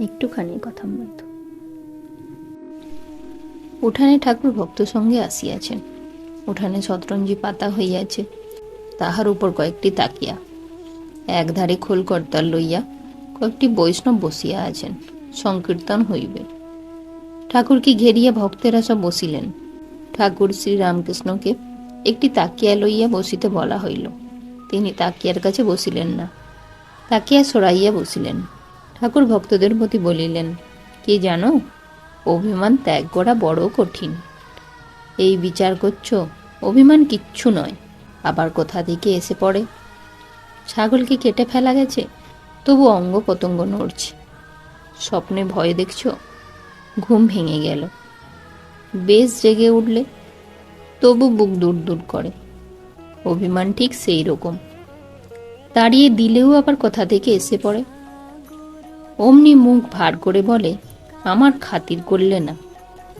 একটুখানি কথা মতো উঠানে ঠাকুর ভক্ত সঙ্গে আসিয়াছেন। উঠানে শতরঞ্জি পাতা হইয়াছে, তাহার উপর কয়েকটি তাকিয়া। একধারে খোল করতাল লইয়া কয়েকটি বৈষ্ণব বসিয়া আছেন, সংকীর্তন হইবে। ঠাকুরকে ঘেরিয়া ভক্তেরা সব বসিলেন? ঠাকুর শ্রীরামকৃষ্ণকে একটি তাকিয়া লইয়া বসিতে বলা হইল। তিনি তাকিয়ার কাছে বসিলেন না, তাকিয়া সরাইয়া বসিলেন। ঠাকুর ভক্তদের প্রতি বলিলেন, কি জানো, অভিমান ত্যাগ করা বড় কঠিন। এই বিচার করছ, অভিমান কিচ্ছু নয়, আবার কোথা থেকে এসে পড়ে? ছাগলকে কেটে ফেলা গেছে, তবু অঙ্গ পতঙ্গ নড়ছে। স্বপ্নে ভয় দেখছ, ঘুম ভেঙে গেল। বেশ জেগে উঠলে, তবু বুক দূর দূর করে। অভিমান ঠিক সেই রকম তাড়িয়ে দিলেও আবার কোথা থেকে এসে পড়ে? অমনি মুখ ভার করে বলে, আমার খাতির করলে না।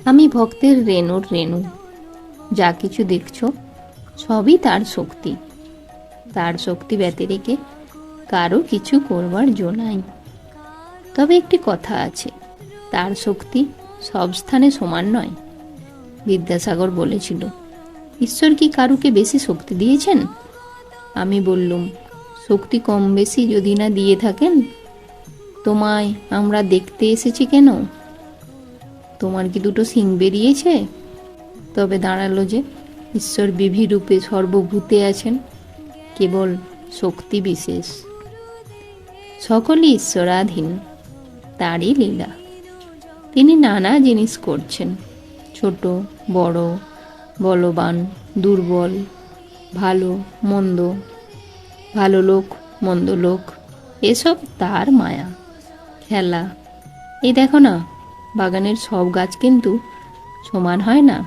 আমি ভক্তের রেণুর রেণু। যা কিছু দেখছ, সবই তার শক্তি। তার শক্তি ব্যতিরেকে কারও কিছু করবার জো নাই। তবে একটি কথা আছে, তার শক্তি সব স্থানে সমান নয়। বিদ্যাসাগর বলেছিল, ঈশ্বর কি কারুকে বেশি শক্তি দিয়েছেন? আমি বললুম, শক্তি কম বেশি যদি না দিয়ে থাকেন তোমায় আমরা দেখতে এসেছি কেন? তোমার কি দুটো সিং বেরিয়েছে? তবে দাঁড়াল যে, ঈশ্বর বিভি রূপে সর্বভূতে আছেন, কেবল শক্তি বিশেষ। সকলই ঈশ্বরাধীন, তারই লীলা। তিনি নানা জিনিস করছেন, ছোট, বড়, বলবান, দুর্বল, ভালো, মন্দ, ভালো লোক, মন্দ লোক, এসব তার মায়া। খেলা। এই দেখো না, বাগানের সব গাছ কিন্তু সমান হয় না।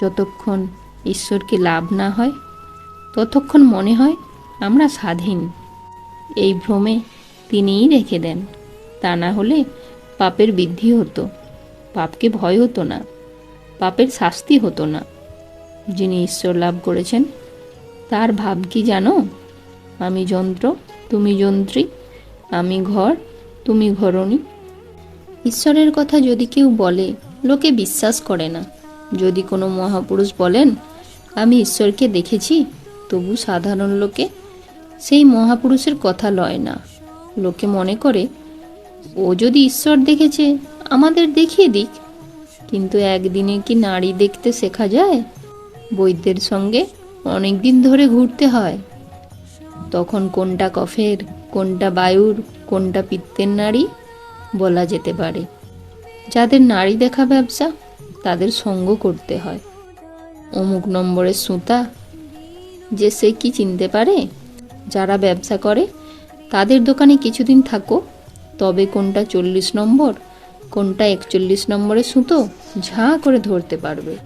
যতক্ষণ ঈশ্বরকে লাভ না হয়, ততক্ষণ মনে হয় আমরা স্বাধীন। এই ভ্রমে তিনিই রেখে দেন। তা না হলে পাপের বৃদ্ধি হতো, পাপকে ভয় হতো না, পাপের শাস্তি হতো না। যিনি ঈশ্বর লাভ করেছেন, তার ভাব কি জানো? আমি যন্ত্র, তুমি যন্ত্রী, আমি ঘর তুমি ঘরণী? ঈশ্বরের কথা যদি কেউ বলে, লোকে বিশ্বাস করে না। যদি কোনো মহাপুরুষ বলেন, আমি ঈশ্বরকে দেখেছি, তবু সাধারণ লোকে সেই মহাপুরুষের কথা লয় না। লোকে মনে করে, ও যদি ঈশ্বর দেখেছে, আমাদের দেখিয়ে দিক। কিন্তু একদিনে কি নারী দেখতে শেখা যায়? বৈদ্যের সঙ্গে অনেক দিন ধরে ঘুরতে হয়। তখন কোনটা কফের, কোনটা বায়ুর, কোনটা পিত্তের নারী বলা যেতে পারে। যাদের নারী দেখা ব্যবসা, তাদের সঙ্গ করতে হয়। অমুক নম্বরের সুতা, যে সে কি চিনতে পারে? যারা ব্যবসা করে, তাদের দোকানে কিছুদিন থাকো, তবে কোনটা চল্লিশ নম্বর, কোনটা একচল্লিশ নম্বরের সুতো, ঝাঁ করে ধরতে পারবে।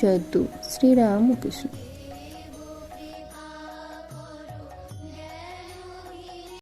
জয়তু শ্রীরাম কৃষ্ণ